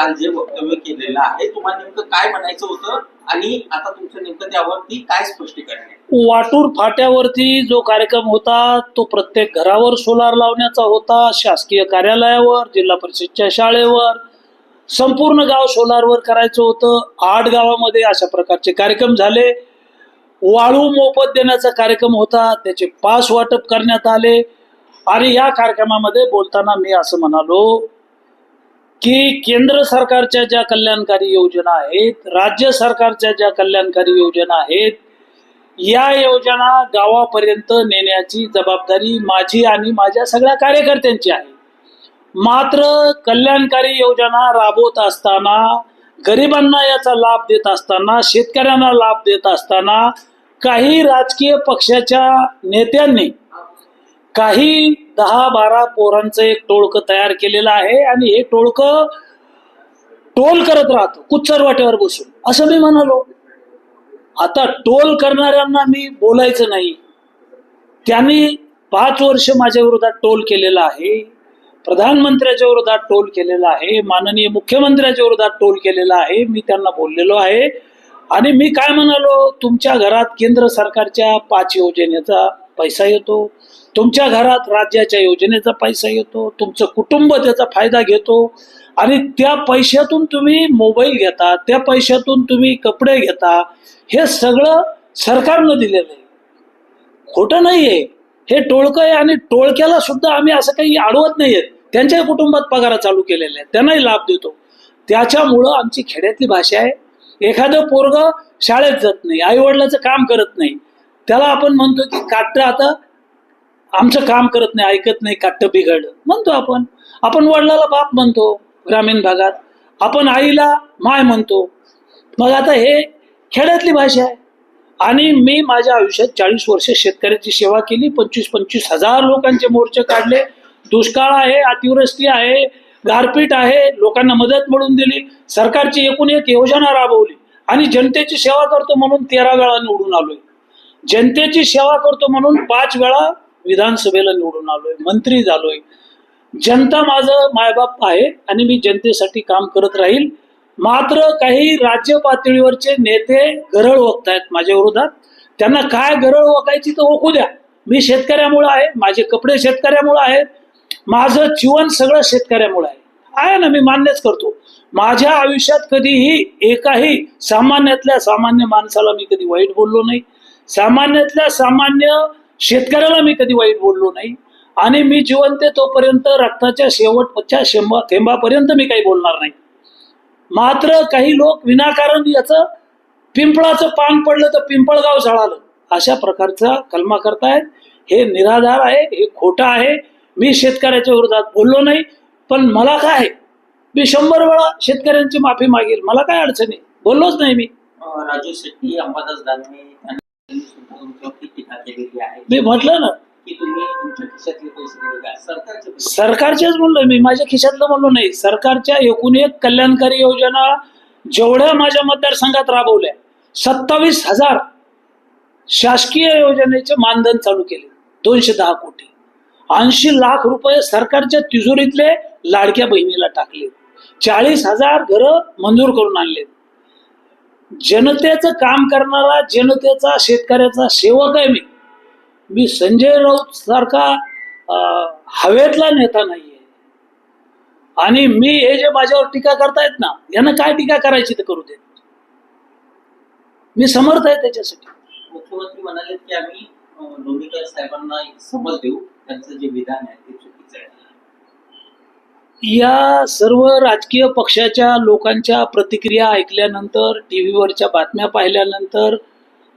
काल जे वक्तव्य केलेलं आहे तुम्हाला नेमकं काय म्हणायचं होतं? आणि आता तुमचं नेमकं त्यावरती काय स्पष्टीकरण आहे? वाटूर फाट्यावरती जो कार्यक्रम होता तो प्रत्येक घरावर सोलार लावण्याचा होता शासकीय कार्यालयावर जिल्हा परिषदच्या शाळेवर संपूर्ण गाव सोलारवर करायचं होतं. आठ गावामध्ये अशा प्रकारचे कार्यक्रम झाले. वाळू मोफत देण्याचा कार्यक्रम होता त्याचे पास वाटप करण्यात आले. आणि या कार्यक्रमामध्ये बोलताना मी असं म्हणालो की केंद्र सरकारच्या ज्या कल्याणकारी योजना आहेत राज्य सरकारच्या ज्या कल्याणकारी योजना आहेत या योजना गावापर्यंत नेण्याची जबाबदारी माझी आणि माझ्या सगळ्या कार्यकर्त्यांची आहे. मात्र कल्याणकारी योजना राबवत असताना गरिबांना याचा लाभ देत असताना शेतकऱ्यांना लाभ देत असताना काही राजकीय पक्षाच्या नेत्यांनी काही दहा बारा पोरांचं एक टोळकं तयार केलेलं आहे आणि हे टोळकं टोल करत राहतो कुच्चर वाटेवर बसून. असं मी म्हणालो. आता टोल करणाऱ्यांना मी बोलायचं नाही. त्यांनी पाच वर्ष माझ्या विरोधात टोल केलेला आहे प्रधानमंत्र्याच्या विरोधात टोल केलेला आहे माननीय मुख्यमंत्र्याच्या विरोधात टोल केलेला आहे मी त्यांना बोललेलो आहे. आणि मी काय म्हणालो तुमच्या घरात केंद्र सरकारच्या पाच योजनेचा पैसा येतो. तुमच्या घरात राज्याच्या योजनेचा पैसा येतो. तुमचं कुटुंब त्याचा फायदा घेतो. आणि त्या पैशातून तुम्ही मोबाईल घेता त्या पैशातून तुम्ही कपडे घेता हे सगळं सरकारनं दिलेलं आहे. खोटं नाही आहे हे टोळकं आहे आणि टोळक्याला सुद्धा आम्ही असं काही अडवत नाही आहेत त्यांच्या कुटुंबात पगार चालू केलेले आहेत. त्यांनाही लाभ देतो. त्याच्यामुळं आमची खेड्यातली भाषा आहे. एखादं पोरग शाळेत जात नाही आईवडिलाचं काम करत नाही. त्याला आपण म्हणतो की काट्ट आता आमचं काम करत नाही ऐकत नाही काट्ट बिघडलं. म्हणतो आपण. आपण वडिलाला बाप म्हणतो ग्रामीण भागात. आपण आईला माय म्हणतो. मग आता हे खेड्यातली भाषा आहे. आणि मी माझ्या आयुष्यात चाळीस वर्ष शेतकऱ्याची सेवा केली. पंचवीस पंचवीस हजार लोकांचे मोर्चे काढले. दुष्काळ आहे अतिवृष्टी आहे गारपीट आहे. लोकांना मदत मिळून दिली. सरकारची एकूण एक योजना राबवली. आणि जनतेची सेवा करतो म्हणून तेरा वेळा निवडून आलोय. जनतेची सेवा करतो म्हणून पाच वेळा विधानसभेला निवडून आलोय मंत्री झालोय. जनता माझं मायबाप आहे आणि मी जनतेसाठी काम करत राहील. मात्र काही राज्य पातळीवरचे नेते गरळ ओकतायत माझ्या विरोधात. त्यांना काय गरळ ओकायची तर ओकू द्या. मी शेतकऱ्यामुळे आहे माझे कपडे शेतकऱ्यामुळे आहेत माझं जीवन सगळं शेतकऱ्यामुळे आहे. आहे ना मी मान्यच करतो. माझ्या आयुष्यात कधीही एकाही सामान्यातल्या सामान्य माणसाला मी कधी वाईट बोललो नाही. सामान्यातल्या सामान्य शेतकऱ्याला मी कधी वाईट बोललो नाही. आणि मी जिवंत आहे तोपर्यंत रक्ताच्या शेवटच्या शेंबा थेंबापर्यंत मी काही बोलणार नाही. मात्र काही लोक विनाकारण याचं पिंपळाचं पान पडलं तर पिंपळगाव झळालं अशा प्रकारचा कलमा करतायत. हे निराधार आहे हे खोटं आहे. मी शेतकऱ्याच्या विरोधात बोललो नाही. पण मला काय मी शंभर वेळा शेतकऱ्यांची माफी मागेल. मला काय अडचणी बोललोच नाही मी. राजू शेट्टी अंबादास दानवे मी म्हटलं ना सरकारचेच म्हणलो मी. माझ्या खिशातलं म्हणलो नाही. सरकारच्या एकूण एक कल्याणकारी योजना जेवढ्या माझ्या मतदारसंघात राबवल्या सत्तावीस हजार शासकीय योजनेचे मानधन चालू केले. दोनशे दहा कोटी. ऐंशी लाख रुपये सरकारच्या तिजोरीतले लाडक्या बहिणीला टाकले. चाळीस हजार घरं मंजूर करून आणले. जनतेचं काम करणारा जनतेचा शेतकऱ्याचा सेवक आहे मी. मी संजय राऊत सारखा हवेतला नेता नाहीये. आणि मी हे जे माझ्यावर टीका करतायत ना यांना काय टीका करायची ते करू देत मी समर्थ आहे त्याच्यासाठी. मुख्यमंत्री म्हणाले की आम्ही लोणीकर साहेबांना समज देऊ. त्यांचं जे विधान आहे ते चुकीचं आहे. या सर्व राजकीय पक्षाच्या लोकांच्या प्रतिक्रिया ऐकल्यानंतर टी व्हीवरच्या बातम्या पाहिल्यानंतर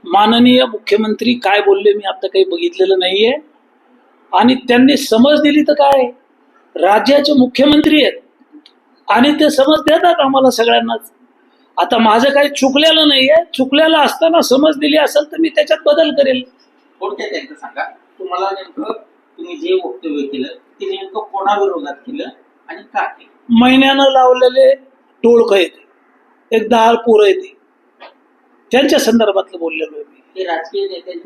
माननीय मुख्यमंत्री काय बोलले मी आता काही बघितलेलं नाहीये. आणि त्यांनी समज दिली तर काय? राज्याचे मुख्यमंत्री आहेत. आणि ते समज देतात आम्हाला सगळ्यांनाच. आता माझं काही चुकलेलं नाहीये. चुकलेलं असताना समज दिली असेल तर मी त्याच्यात बदल करेल. थोडक्यात एकदा सांगा तुम्हाला नेमकं तुम्ही जे वक्तव्य केलं ते नेमकं कोणाविरोधात केलं? महिन्यानं लावलेले टोळकं येते. एक दहा पोरं येते. त्यांच्या संदर्भातलं बोललेलो आहे हे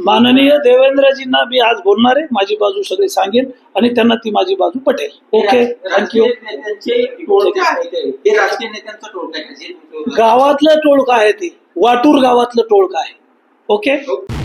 माननीय देवेंद्रजींना मी आज बोलणार आहे. माझी बाजू सगळी सांगेन आणि त्यांना ती माझी बाजू पटेल. हे ओके? थँक्यू. हे गावातलं टोळकं आहे ते. वाटूर गावातलं टोळकं आहे. ओके? ओके.